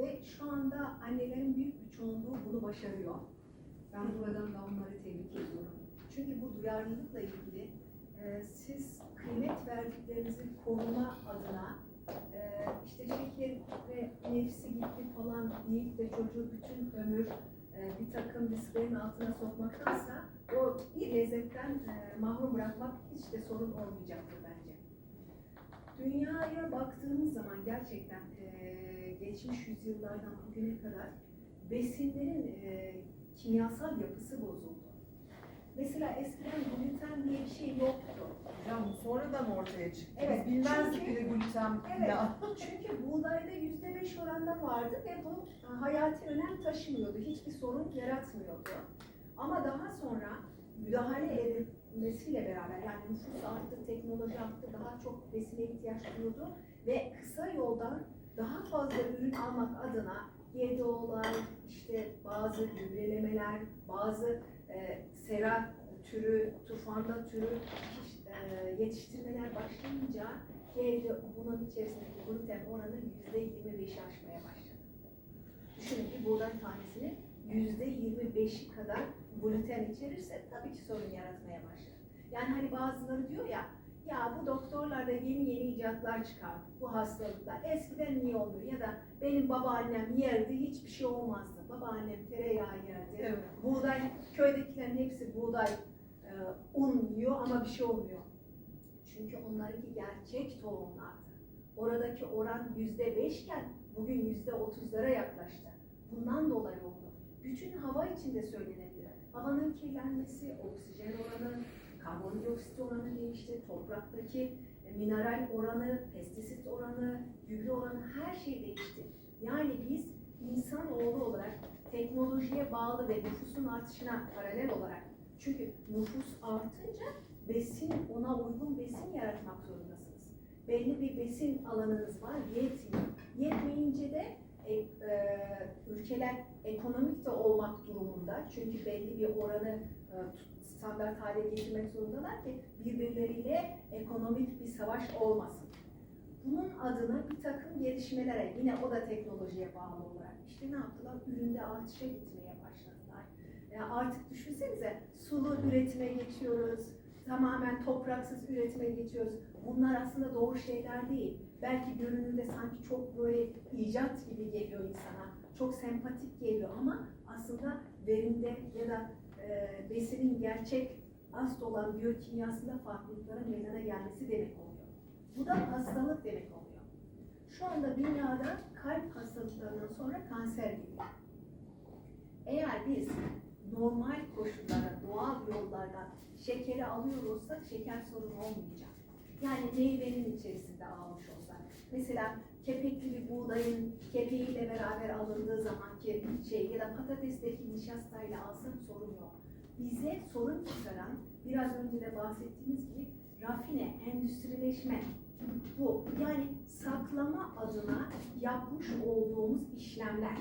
Ve şu anda annelerin büyük bir çoğunluğu bunu başarıyor. Ben buradan da onları tebrik ediyorum. Çünkü bu duyarlılıkla ilgili e, siz kıymet verdiklerinizi koruma adına e, işte şeker ve nefsi gitti falan deyip de çocuğu bütün ömür e, bir takım risklerin altına sokmaktansa o bir lezzetten e, mahrum bırakmak hiç de sorun olmayacaktır bence. Dünyaya baktığımız zaman gerçekten e, geçmiş yüzyıllardan bugüne kadar besinlerin e, kimyasal yapısı bozuldu. Mesela eskiden gluten diye bir şey yoktu. Hocam sonradan ortaya çıktı. Evet, Biz bilmezdik çünkü- bile gluten Evet, ya. çünkü buğdayda yüzde beş oranda vardı ve bu e, hayati önem taşımıyordu. Hiçbir sorun yaratmıyordu. Ama daha sonra müdahale edilmesiyle beraber yani nüfus arttı, teknoloji arttı, daha çok besine ihtiyaç duyuldu ve kısa yoldan daha fazla ürün almak adına GDO'lar, işte bazı gübrelemeler, bazı e, sera türü, tufanda türü e, yetiştirmeler başlayınca GDO, bunun içerisindeki gluten oranı yüzde 25'i aşmaya başladı. Düşünün ki buğday tanesinin yüzde 25'i kadar gluten içerirse tabii ki sorun yaratmaya başlar. Yani hani bazıları diyor ya, ya bu doktorlar da yeni yeni icatlar çıkardı, bu hastalıklar. Eskiden niye olmuyor? Ya da benim babaannem yerdi, hiçbir şey olmazdı. Babaannem tereyağı yerdi. Evet. Buğday, köydekilerin hepsi buğday, e, un yiyor ama bir şey olmuyor. Çünkü onlarınki gerçek tohumlardı. Oradaki oran yüzde beşken bugün yüzde otuzlara yaklaştı. Bundan dolayı oldu. Bütün hava içinde söylenebilir. Havanın kirlenmesi, oksijen oranı, karbondioksit oranı değişti, topraktaki e, mineral oranı, pestisit oranı, gübre oranı her şey değişti. Yani biz insanoğlu olarak teknolojiye bağlı ve nüfusun artışına paralel olarak çünkü nüfus artınca besin, ona uygun besin yaratmak zorundasınız. Belli bir besin alanınız var, yetmiyor. Yetmeyince de e, e, ülkeler ekonomik de olmak durumunda. Çünkü belli bir oranı e, standart hale getirmek zorundalar ki birbirleriyle ekonomik bir savaş olmasın. Bunun adına bir takım gelişmelere, yine o da teknolojiye bağlı olarak işte ne yaptılar? Üründe artışa gitmeye başladılar. E, artık düşünsenize sulu üretime geçiyoruz, tamamen topraksız üretime geçiyoruz. Bunlar aslında doğru şeyler değil. Belki görünürde sanki çok böyle icat gibi geliyor insana, çok sempatik geliyor ama aslında verimde ya da e, besinin gerçek asıl olan biyokimyasında farklılıkların meydana gelmesi demek oluyor. Bu da hastalık demek oluyor. Şu anda dünyada kalp hastalıklarından sonra kanser geliyor. Eğer biz normal koşullara, doğal yollardan şekeri alıyor olsak şeker sorunu olmayacak. Yani meyvenin içerisinde almış olsak. Mesela kepekli bir buğdayın kepeğiyle beraber alındığı zamanki şey ya da patatesteki nişastayla alsak sorun yok. Bize sorun çıkaran biraz önce de bahsettiğimiz gibi rafine, endüstrileşme bu. Yani saklama adına yapmış olduğumuz işlemler.